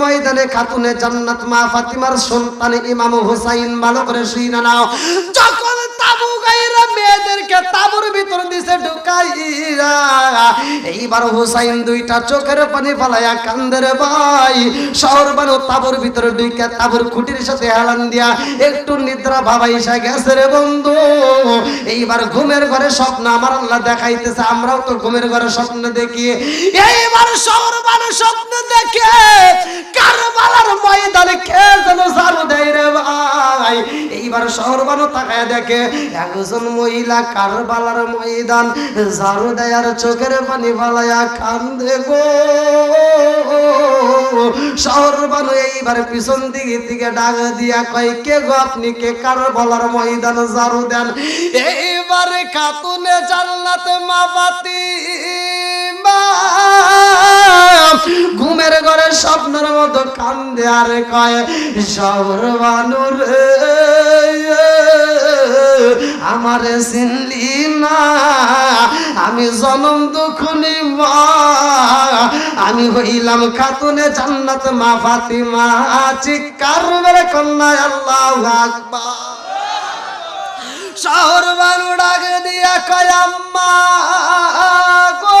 ময়দানে খাতুনে জান্নাত মা ফাতিমার সন্তান ইমাম হুসাইন ভালো করে শুই না নাও। যখন তাবু গাইরা মেয়েদেরকে তাবুর ভিতর দিছে ঢুকাইরা। এইবার হুসাইন দুইটা চোখের পানি ফালাইয়া কান্দের ভাই। শহর বানো তাবুর ভিতরে ঢুকে তাবুর খুঁটির সাথে হেলান দিয়া একটু নিদ্রা ভাবাইসা গেছে রে বন্ধু। এইবার ঘুমের ঘরে স্বপ্ন আমার আল্লাহ দেখাইতেছে, আমরাও তো ঘুমের ঘরে স্বপ্ন দেখি। এইবার শহর বানো স্বপ্ন দেখে কারবালার ময়দানে খেয়ে যেন ঝাড়ু দেয় রে ভাই। এইবার শহর বানো তাকায় দেখে একজন মহিলা কারবালার ময়দান, ঝাড়ু দেয়ার চোখের পানি ফালাইয়া কান্দে গো। শহর বানো এইবার পিছন দিকে দিকে ডাক দিয়া কয়, কে গো আপনি? কে কারবালার ময়দান ঝাড়ু দেন? এইবারে খাতুনে জান্নাতে মা ঘুমের ঘরে স্বপ্নের মতো কান্দে আর শহর বানুর, আমারে চিনলি আমি জনম দুখনি মা, আমি হইলাম খাতুনে জান্নাত মা ফাতিমা, চিৎকার মেরে আল্লাহ আকবার। শহর বানু ডাক দিয়া কয়, আম্মা গো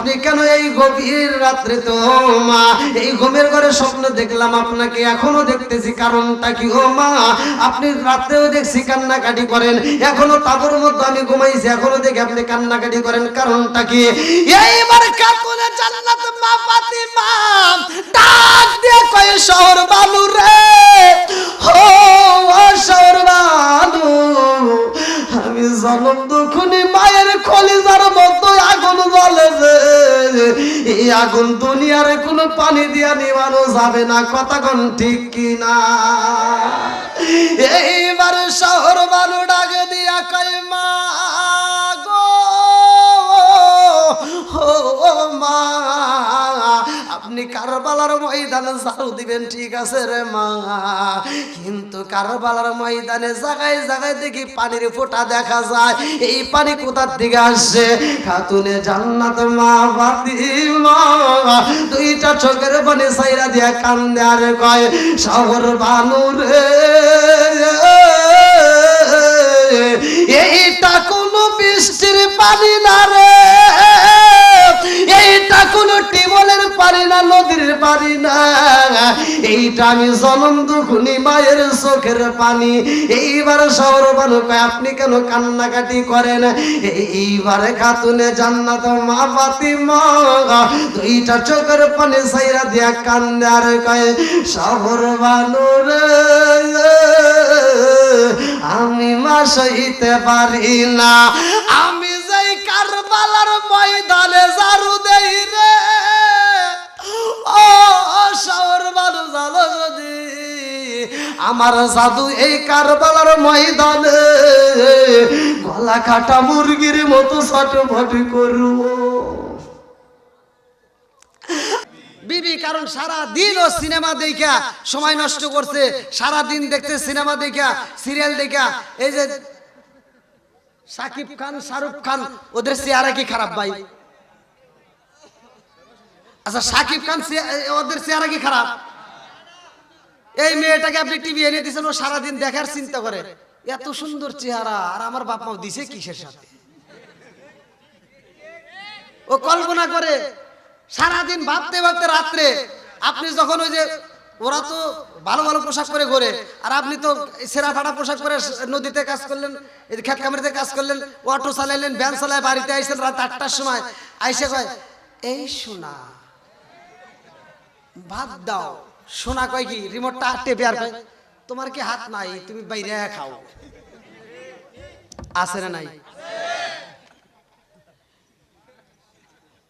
আপনি কেন এই গভীর রাত্রে তো মা, এই ঘুমের ঘরে স্বপ্ন দেখলাম আপনাকে, এখনও দেখতেছি কারণটা কি, ও মা? আপনি রাত্রেও দেখছি কান্নাকাটি করেন, এখনও তাবুর মধ্যে আমি ঘুমাইছি, এখনও দেখি আপনি কান্নাকাটি করেন, কারণটা কি? এইবার কাকুরে জান্নাত মা ফাতিমা, ডাক দিয়ে কয়, শহর বালু রে ও শহর বালু আমি জনম দুখুনি মায়ের কলিজার মতো আগুন জ্বলে এই আগুন দুনিয়ার কোনো পানি দিয়া নিবানো যাবে না। কথা কোন ঠিক কি না এইবার শহর বালু ডাকে দিয়া কয়, মা মা, আপনি কারবালার ময়দানে ঝাড়ু দিবেন, ঠিক আছে রে মা। কিন্তু কারবালার ময়দানে জায়গায় জায়গায় দেখি পানির ফোঁটা দেখা যায়। এই পানি কোথার থেকে আসছে? খাতুনে জান্নাত মা ফাতিমা, দুইটা চোখের পানি সাইরা দিয়া কান্দে আর কয়, শহর বানুরে এইটা বৃষ্টির পানি না রে। এইটা কোনো টিবলের পানি না, নদীর পানি না। এইটা আমি জনম দুখুনি, মায়ের চোখের পানি। এইবার শহর বালুকায় আপনি কেন কান্নাকাটি করেন? এইবার খাতুনে জান্নাত, মা ফাতিমা দুইটা চোখের পানি সাইরা দিয়া কান্দে আর কয় শহর বানুরে আমি মা সইতে পারি না। আমি যাই কারবালার ময়দানে জারু দেই রে শহর জানো যদি আমার জাদু এই কারবালার ময়দানে গলা কাটা মুরগির মতো ছটফট করব বিবি, কারণ সারা দিন ও সিনেমা দেখা সময় নষ্ট করছে। সারা দিন দেখতে সিনেমা দেখা সিরিয়াল দেখা এই যে সাকিব খান, শাহরুখ খান, ওদের চেহারা কি খারাপ ভাই? আচ্ছা সাকিব খান ওদের চেহারা কি খারাপ? এই মেয়েটাকে আপনি টিভি এনে দিয়েছেন, ও সারাদিন দেখার চিন্তা করে। এত সুন্দর চেহারা, আর আমার বাপ মাও দিছে কিসের সাথে? ও কল্পনা করে, সারাদিন ভাবতে ভাবতে রাত্রে আপনি যখন ওই যে, ওরা তো ভালো ভালো পোশাক পরে ঘোরে, আর আপনি তো সেরা ফাটা পোশাক পরে নদীতে কাজ করলেন খেত কামড়িতে কাজ করলেন, অটো চালাইলেন, ভ্যান চালায় বাড়িতে আইসেন রাত আটটার সময়, আইসে কয়, এই শোনা ভাত দাও। শোনা কয় কি রিমোটটা টেপে আর কয়, তোমার কি হাত নাই? তুমি বাইরে খাও। আছে না নাই?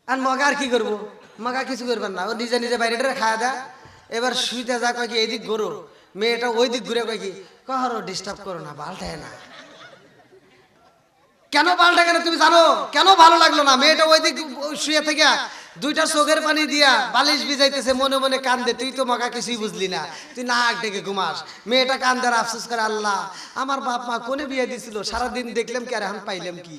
আর মগা আর কি করব? মগা কিছু করবেন না। ও নিজে নিজে বাইরেটা খাওয়া দেয়। এবার শুইতে যা কয় কি এইদিক ঘুরো। মেয়েটা ওই দিক ঘুরে কয় কি, কহরো ডিস্টার্ব করো না পাল্টায় না কেন পাল্টা কেন তুমি জানো? কেন ভালো লাগল না? মেয়েটা ওই দিক শুয়ে থেকে দুইটা চোখের পানি দিয়া বালিশ ভিজাইতেছে, মনে মনে কান্দে, তুই তো মগা কিছুই বুঝলি না, তুই নাক ডেকে ঘুমাস, মেয়েটা কান্দে আফসোস করে, আল্লাহ, আমার বাপ মা কোনে বিয়ে দিছিল? সারাদিন দেখলাম কি আর এখন পাইলাম কি?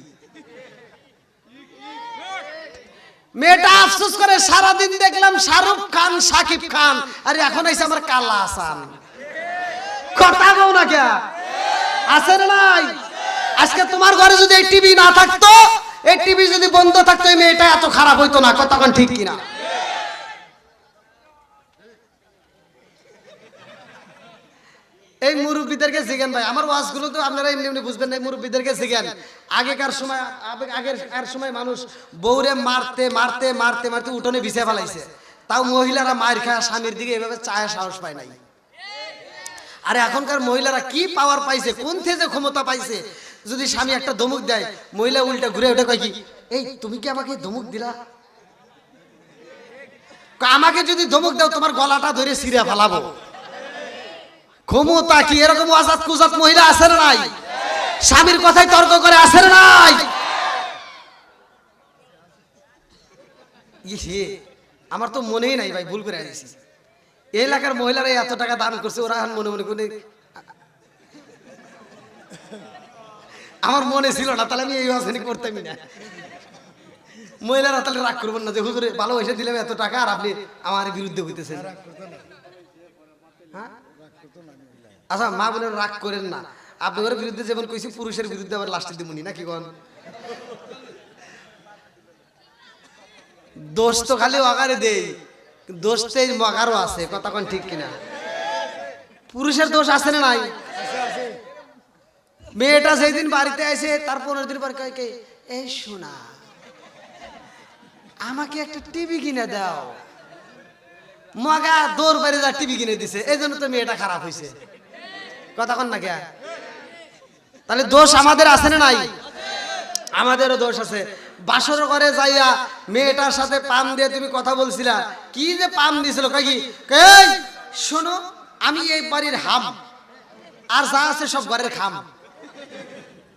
মেয়েটা আফসোস করে, সারাদিন দেখলাম শাহরুখ খান, সাকিব খান, আর এখন এসে আমার কালা আসান কথা বউ না কে? আছে নাই? আজকে তোমার ঘরে যদি এই টিভি না থাকতো এই টিভি যদি বন্ধ থাকতো এই মেয়েটা এত খারাপ হইতো না ঠিক কিনা? এই মুরব্বীদেরকে শিখেন ভাই, আমার তো আপনারা এমনি এমনি বুঝবেন মুরব্বীদেরকে শিখেন আগেকার সময় আগের আর সময় মানুষ বউরে মারতে মারতে মারতে মারতে উঠোনে বিছে ফেলাইছে। তাও মহিলারা মায়ের খায়, স্বামীর দিকে এভাবে চায় সাহস পায় নাই। আরে এখনকার মহিলারা কি পাওয়ার পাইছে, কোন থেকে ক্ষমতা পাইছে? যদি স্বামী একটা ধমক দেয় মহিলা উল্টা ঘুরে ওঠে কয় কি? এই তুমি কি আমাকে ধমক দিলা? আমাকে যদি ধমক দাও তোমার গলাটা ধরে সিরিয়া ফেলাবো। ক্ষমতা কি? এরকম আজাদ কুজাত মহিলা আছে নাই? স্বামীর কথাই তর্ক করে আছে নাই? ইয়ে, আমার তো মনেই নাই ভাই ভুল করে আনিছি এই এলাকার মহিলারা এত টাকা দান করছে ওরা মনে মনে করে আমার মনে ছিল না তাহলে আমি এই আসেনি করতামই না। মহিলারা তাহলে রাগ করবেন না যে হুজুরে ভালোবাসে দিলাম এত টাকা আর আপনি আমার বিরুদ্ধে হইতেছেন। হ্যাঁ? আচ্ছা মা বোনের রাগ করেন না। আপনাদের বিরুদ্ধে যেমন কইছি পুরুষের বিরুদ্ধে আবার লাস্টে দিমুনি নাকি কোন? দোষ তো খালি অগারে দেই দোষটাই মগারও আছে কথা কোন ঠিক কিনা? পুরুষের দোষ আছে না নাই? মেয়েটা সেই দিন বাড়িতে আসে, তার পনেরো দিন পর কয় কে? এই শোনা আমাকে একটা টিভি কিনে দাও। মগা দৌড় বাইরে যা টিভি কিনে দিছে, এই জন্য তো মেয়েটা খারাপ হয়েছে কন না কে? তাহলে দোষ আমাদের আছে না নাই? আমাদেরও দোষ আছে। বাসর ঘরে যাইয়া মেয়েটার সাথে পাম দিয়ে তুমি কথা বলছিলা, কি যে পাম দিছিল, কয় কি? শোনো, আমি এই বাড়ির হাম, আর যা আছে সব ঘরের খাম।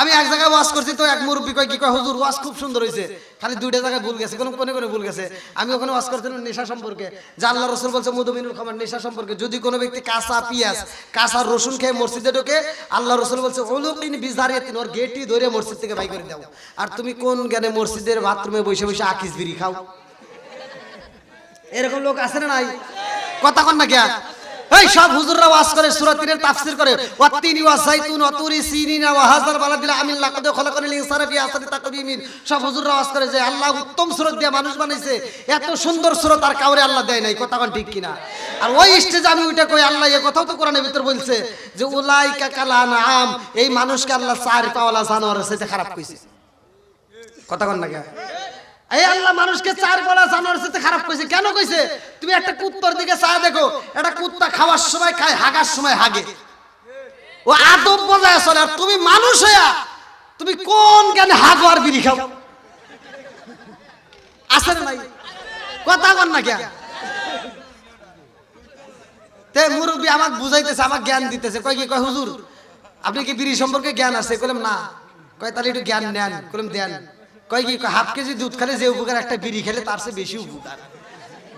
আমি এক জায়গায় ওয়াশ করছি, তো এক মুরব্বী কয়, কি কয়, হুজুর ওয়াশ খুব সুন্দর হয়েছে খালি দুইটা জায়গায় ভুল গেছে, কোনো কোনে কোনে ভুল গেছে। আমি ওখানে ওয়াশ করছিলাম নেশা সম্পর্কে। যে আল্লাহ রসুল বলছে মধুমিনুল খাবার নেশা সম্পর্কে। যদি কোনো ব্যক্তি কাঁচা পিঁয়াজ, কাঁচা রসুন খেয়ে মসজিদে ঢোকে, আল্লাহ রসুল বলছে ওলুকিন বিজারিয়াতিন, ওর গেটই ধরে মসজিদ থেকে বাই করে দাও। আর তুমি কোন জ্ঞানে মসজিদের বাথরুমে বসে বসে আকিস বিড়ি খাও? এরকম লোক আছে না নাই? কথা কন না কে? এই সব হুজুররা ওয়াজ করে, সূরা তিনের তাফসীর করে। ওয়াত্তিনি ওয়া যাইতুন ওয়া তুরি সিনিনা ওয়া হাযার বালাদিল আমিল লাকাদ খলাকানিল ইনসানা ফি আহসানি তাকবীমিন সব হুজুররা ওয়াজ করে যে আল্লাহ উত্তম সূরত দিয়ে মানুষ বানাইছে। এত সুন্দর সূরত আর কাউরে আল্লাহ দেয় নাই, কথা কন ঠিক কিনা? আর ওই স্টেজে আমি ওইটা কই, আল্লাহ এই কথাও তো কোরআনের ভিতর বলছে যে, উলাইকা কালা নাম এই মানুষকে আল্লাহ চার পাওয়ালা জানোয়ারের সাথে খারাপ কইছে। কথা কন না? এই আল্লাহ মানুষকে চার বলা জানোয়ার সাথে খারাপ কইছে। কেন কইছে? তুমি একটা কুত্তার দিকে চা দেখো, একটা কুত্তা খাওয়ার সময় খায়, হাগার সময় হাগে। ও আদব বজায় চলে, আর তুমি মানুষ হইয়া তুমি কোন জ্ঞানে হাগো আর বিড়ি খাও? আছে না নাই? কথা কন না কে তে মুরব্বী আমাকে বুঝাইতেছে, আমাকে জ্ঞান দিতেছে। কয় কি, কয় হুজুর, আপনি কি বিড়ি সম্পর্কে জ্ঞান আছে? কইলাম না। কয় তাহলে একটু জ্ঞান নেন, কইলাম দেন। কয় কি হাফ কেজি দুধ খেলে যে উপকার, একটা বিড়ি খেলে তার চেয়ে বেশি উপকার।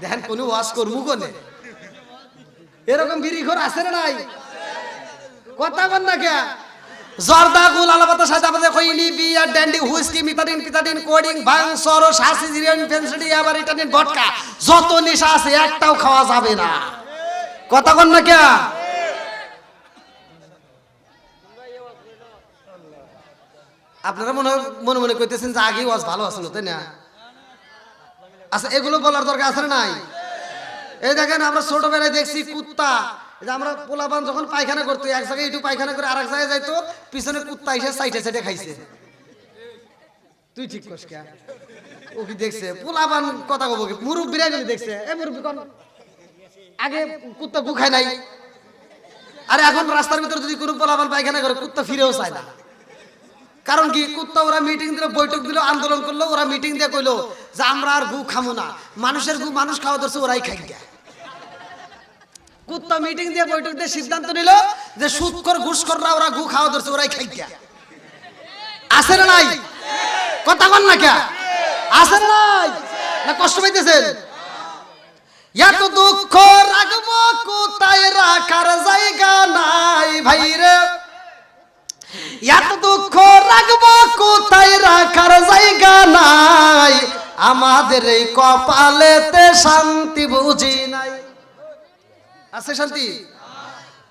দেখেন, কোনো ওয়াশ করব কোনে? এরকম বিড়ি ঘর আছে না নাই? কথা বল না কে? জর্দা, গুল, আলাপাতা সাদা পাতা কইনি বিয়ার ড্যান্ডি হুইস্কি মিতাডিন পিতাডিন কোডিং, ভাং, সরো শাসি জিরিয়ান, ফেন্সিডি, আবার ইটানিন ভটকা, যত নেশা আছে, একটাও খাওয়া যাবে না। কথা কন না কে? আপনারা মনে মনে মনে করতেছেন যে আগেই ওয়াজ ভালো আসলো তাই না? আচ্ছা এগুলো বলার দরকার আছে নাই? এই দেখেন, আমরা ছোটবেলায় দেখছি কুত্তা। আমরা পোলাপান যখন পায়খানা করতো, এক জায়গায় একটু পায়খানা করে আরেক জায়গায় যাইতো, পিছনে কুত্তা এসে সাইডে সাইডে খাইছে। তুই ঠিক করস কে? ও কি দেখছে? পোলাপান কথা কব কি? মুরব্বীরা গেলে দেখছে। এ মুরব্বী কোন? আগে কুত্তা গু খায় নাই। আরে এখন রাস্তার ভিতরে যদি কোনো পোলাপান পায়খানা করে, কুত্তা ফিরেও চায় না। কারণ কি? কুত্তা ওরা মিটিং দিল, বৈঠক দিল, আন্দোলন করল, ওরা মিটিং দিয়ে কইলো যে আমরা আর গু খামো না। মানুষের গু মানুষ খাওয়া ধরছে, ওরাই খাই গা কুত্তা মিটিং দিয়ে বৈঠক দিয়ে সিদ্ধান্ত নিল যে সুদকর ঘুষকররা ওরা গু খাওয়া ধরছে, ওরাই খাই গা আছে না নাই? কথা কন না কে আছে না নাই? না কষ্ট পাইতেছেন? এত দুঃখ রাখব, কোথায় রাখার জায়গা নাই ভাই রে এত দুঃখ রাখব কোথায় রাখার জায়গা নাই? আমাদের এই কপালেতে শান্তি বুঝি নাই। আছে শান্তি?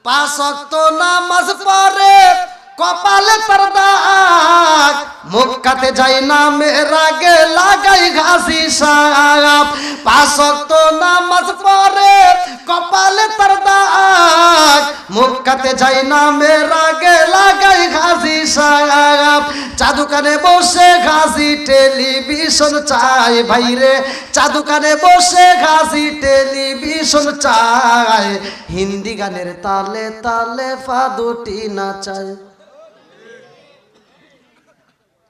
পাঁচ অক্ত নামাজ পড়ে কপালে তার দাগ মুখাতে যাই না মেরাগে লাগাই ঘাসি সাপ। অক্ত নামাজ পরে কপালে তার দাগ মুখাতে যাই না মেরাগে লাগাই ঘাসি সাপ। চাদুকানে বসে ঘাসি টেলিভিশন চাই, ভাইরে। চাদুকানে বসে ঘাসি টেলিভিশন চাই। হিন্দি গানের তালে তালে ফাদুটি নাচায়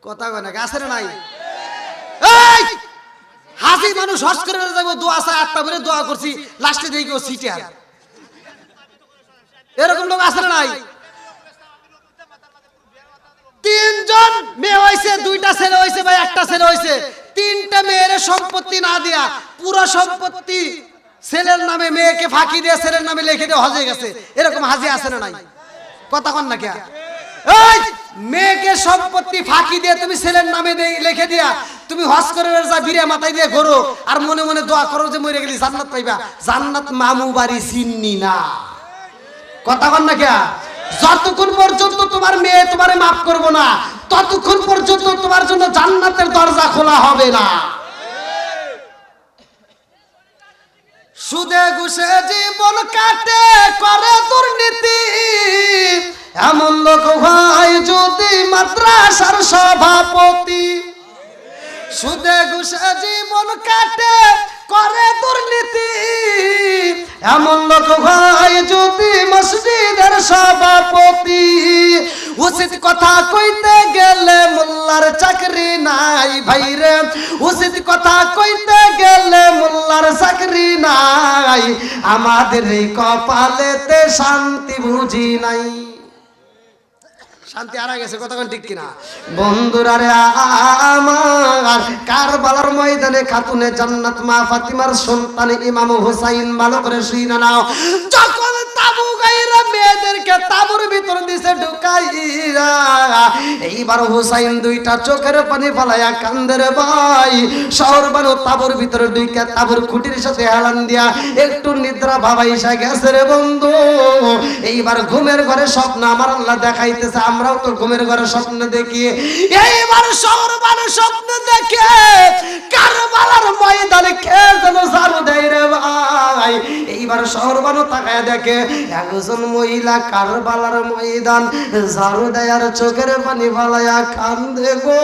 কথা কয় না গাছের নাই? হাসি মানুষ হস করে যাব, দোয়া আছে, আটটা করে দোয়া করছি, লাস্টে দেখি সিটে আর। এরকম লোক না নাই? তিনজন মেয়ে হয়েছে, দুইটা ছেলে হয়েছে বা একটা ছেলে হয়েছে। তিনটা মেয়ের সম্পত্তি না দিয়া, পুরো সম্পত্তি ছেলের নামে মেয়েকে ফাঁকি দিয়ে ছেলের নামে লিখে দিয়ে হজে গেছে। এরকম হাজি আছে না নাই? কথা কন না কে? এই! মেয়েকে সম্পত্তি ফাঁকি দিয়ে তুমি ছেলের নামে লিখে দিয়া, তুমি হজ করে যা বিরে মাথায় দিয়ে ঘোরো। আর মনে মনে দোয়া করো যে মরে গেলি জান্নাত পাইবা। জান্নাত মামু বাড়ি চিন্নি না। কথা কন না কে যতক্ষণ পর্যন্ত তোমার মেয়ে তোমারে মাফ করব না, ততক্ষণ পর্যন্ত তোমার জন্য জান্নাতের দরজা খোলা হবে না। সুদে ঘুষে জীবন কাটে, করে দুর্নীতি। এমন লোক ভাই যদি মাদ্রাসার সভাপতি। সুদে ঘুষে জীবন কাটে, করে দুর্নীতি। এমন লোক ভাই যদি মসজিদের সভাপতি। উচিত কথা কইতে গেলে মোল্লার চাকরি নাই ভাইরে। উচিত কথা কইতে গেলে মোল্লার চাকরি নাই। আমাদের কপালেতে শান্তি বুঝি নাই। শান্তি হারা গেছে কতক্ষণ ঠিক কিনা? বন্ধুরা রে আমার কারবালার ময়দানে খাতুনে জান্নাত মা ফাতিমার সন্তান ইমাম হুসাইন ভালো করে শুই না নাও। যখন তাবু গাইরা মেয়েদেরকে তাবুর ভিতর দিছে ঢুকাইরা, এইবার হুসাইন দুইটা চোখের পানি ফালাইয়া কান্দের ভাই। শহর বানো তাবুর ভিতরে ঢুকে তাবুর খুঁটির সাথে হেলান দিয়া একটু নিদ্রা ভাবাইসা গেছে রে বন্ধু। এইবার ঘুমের ঘরে স্বপ্ন আমার আল্লাহ দেখাইতেছে আমরাও তো ঘুমের ঘরে স্বপ্ন দেখি। এইবার শহর বানো স্বপ্ন দেখে কারবালার ময়দানে কে যেন দেয় রে ভাই? এইবার শহর বানো তাকায় দেখে একজন মহিলা কারবালার ময়দান ঝাড়ু দেয় আর চোখের পানি ফালাইয়া কান্দে গো।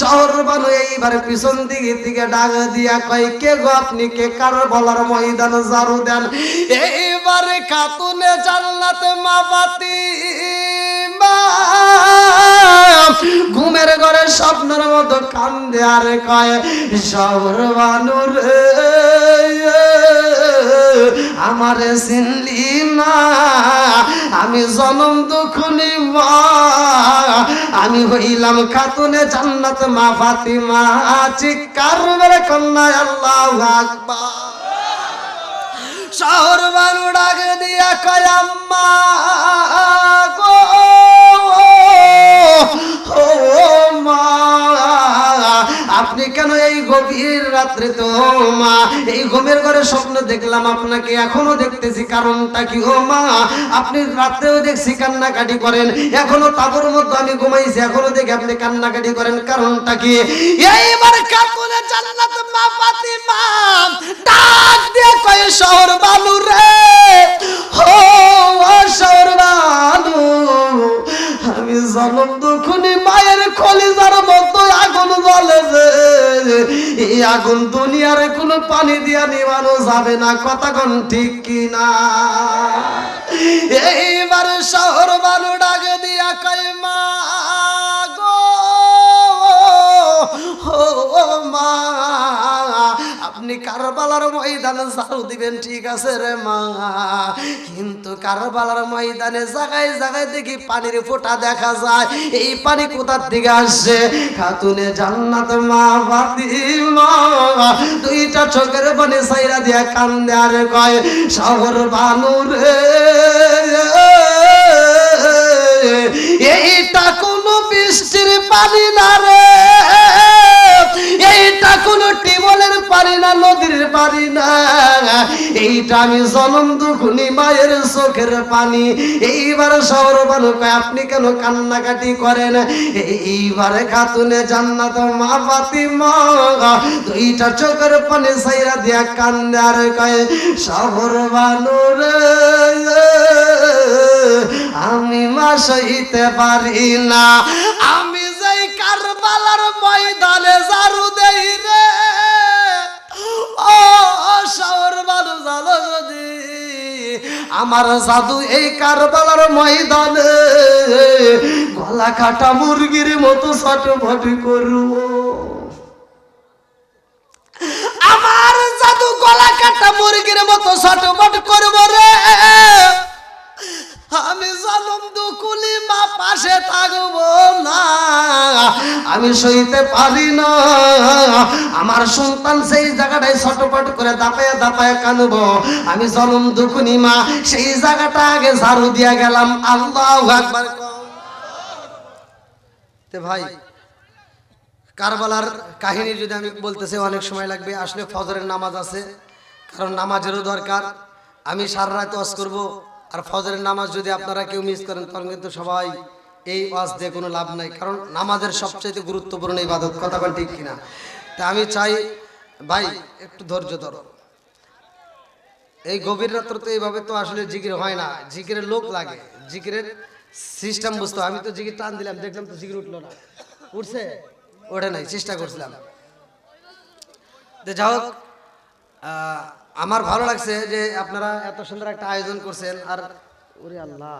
শহর বানো এইবার পিছন দিকে দিকে ডাক দিয়া কয়, কে গো আপনি? কে কারবালার ময়দান ঝাড়ু দেন? এইবারে খাতুনে জান্নাতে মা ঘুমের ঘরে স্বপ্নের মতো কান্দে আর শহর বানুর আমি জনম দুখনি মা। আমি হইলাম খাতুনে জান্নাত মা ফাতিমা। চিৎকার মেরে কন্যা আল্লাহ আকবার। শহর বানু ডাক দিয়া কয় আপনি কেন এই গভীর রাত্রে তো মা? এই ঘুমের ঘরে স্বপ্ন দেখলাম, আপনাকে এখনও দেখতেছি, কারণটা কি, ও মা? আপনি রাত্রেও দেখছি কান্নাকাটি করেন, এখনও তাবুর মধ্যে আমি ঘুমাইছি, এখনও দেখি আপনি কান্নাকাটি করেন, কারণটা কি? এইবার কাকুরে জান্নাত মা ফাতিমা, ডাক দিয়ে কয়, শহর বালু রে ও, শহর আগুন দুনিয়ারে কোনো পানি দিয়া নিবানো যাবে না। কথা কোন ঠিক কিনা? এইবার শহর বালু ডাকে দিয়া কয়, মা গো, ও মা আপনি কারবালার ময়দানে ঝাড়ু দিবেন, ঠিক আছে রে মা। কিন্তু কারবালার ময়দানে জায়গায় জায়গায় দেখি পানির ফোঁটা দেখা যায়। এই পানি কোথার দিকে আসছে? খাতুনে জান্নাত মা ফাতিমা দুইটা চোখের পানি সাইরা দিয়া কান্দে আর কয়, শহর বানুরে এইটা কোনো বৃষ্টির পানি না রে। এইটা কোনো টিবলের পানি না, নদীর পানি না। এইটা আমি জনম দুখুনি মায়ের চোখের পানি। এইবার শহর বানু আপনি কেন কান্নাকাটি করেন? এইবারে খাতুনে জান্নাত মা ফাতিমা, দুইটা চোখের পানি সাইরা দিয়া কান্দে আর কয় শহর বানু রে আমি মা সইতে পারি না। আমি কারবালার ময়দানে জারু দেই রে। আমার জাদু এই কারবালার ময়দানে গলা কাটা মুরগির মতো ছটফট করব। আমার জাদু গলা কাটা মুরগির মতো ছটফট করব রে। পাশে থাকব না। আমি সইতে পারি না। আমার সন্তান সেই জায়গাটায় ছটপট করে দাপায়া দাপায় কানবো আমি জলম দুকুনি মা, সেই জায়গাটা আগে ঝাড়ু দিয়া গেলাম। আল্লাহ একবার তে ভাই, কারবালার কাহিনী যদি আমি বলতেছি, অনেক সময় লাগবে। আসলে ফজরের নামাজ আছে, কারণ নামাজেরও দরকার। আমি সারা রাত করব। আর ফজরের নামাজ যদি আপনারা কেউ মিস করেন, তখন কিন্তু সবাই এই ওয়াজ দিয়ে কোনো লাভ নাই। কারণ নামাজের সবচেয়ে গুরুত্বপূর্ণ ইবাদত, কথা বল ঠিক কিনা? তা আমি চাই, ভাই, একটু ধৈর্য ধরো। এই গভীর রাত্র তো এইভাবে তো আসলে জিকির হয় না। জিকিরের লোক লাগে। জিকিরের সিস্টেম বুঝতে আমি তো জিকির টান দিলাম, দেখলাম তো জিকির উঠল না। উঠছে? ওঠে নাই, চেষ্টা করছিলাম। যাই হোক আমার ভালো লাগছে যে আপনারা এত সুন্দর একটা আয়োজন করছেন, আর ওরে আল্লাহ,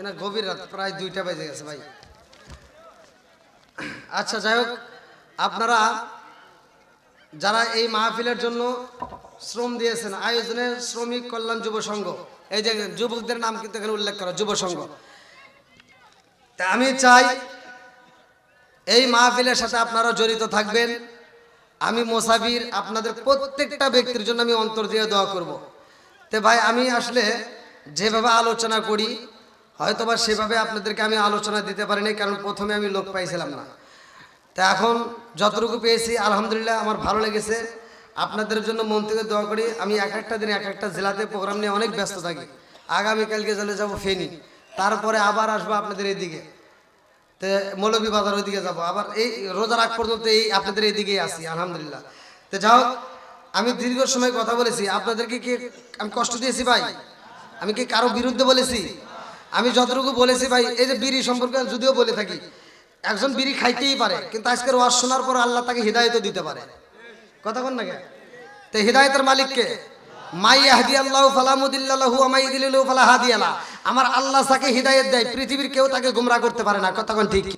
এনা গভীর রাত, প্রায় দুইটা বেজে গেছে ভাই। আচ্ছা যাই হোক, আপনারা যারা এই মাহফিলের জন্য শ্রম দিয়েছেন, আয়োজনে শ্রমিক কল্যাণ যুব সংঘ, এই যে যুবকদের নাম কিন্তু এখানে উল্লেখ করা, যুব সংঘ। তা আমি চাই এই মাহফিলের সাথে আপনারা জড়িত থাকবেন। আমি মোসাফির আপনাদের প্রত্যেকটা ব্যক্তির জন্য আমি অন্তর দিয়ে দোয়া করব। তে ভাই, আমি আসলে যেভাবে আলোচনা করি হয়তো বা সেভাবে আপনাদেরকে আমি আলোচনা দিতে পারিনি, কারণ প্রথমে আমি লোক পাইছিলাম না। তা এখন যতটুকু পেয়েছি, আলহামদুলিল্লাহ আমার ভালো লেগেছে। আপনাদের জন্য মন থেকে দোয়া করি, আমি এক একটা দিনে এক একটা জেলাতে প্রোগ্রাম নিয়ে অনেক ব্যস্ত থাকি। আগামীকালকে চলে যাব ফেনি, তারপরে আবার আসব আপনাদের এইদিকে তো মৌলভী বাজার ওইদিকে যাব। আবার এই রোজার আগ পর্যন্ত এই আপনাদের এইদিকেই আসি আলহামদুলিল্লাহ। তো যাও আমি দীর্ঘ সময় কথা বলেছি। আপনাদেরকে কি আমি কষ্ট দিয়েছি ভাই? আমি কি কারও বিরুদ্ধে বলেছি? আমি যতটুকু বলেছি ভাই, এই যে বিড়ি সম্পর্কে যদিও বলে থাকি, একজন বিড়ি খাইতেই পারে, কিন্তু আজকের ওয়াজ শোনার পর আল্লাহ তাকে হৃদায়ত দিতে পারে। কথা বল না কে তো হৃদায়তের মালিককে আমার আল্লাহ তাকে হৃদায়ত দেয় পৃথিবীর কেউ তাকে গুমরা করতে পারে না। কতক্ষণ ঠিক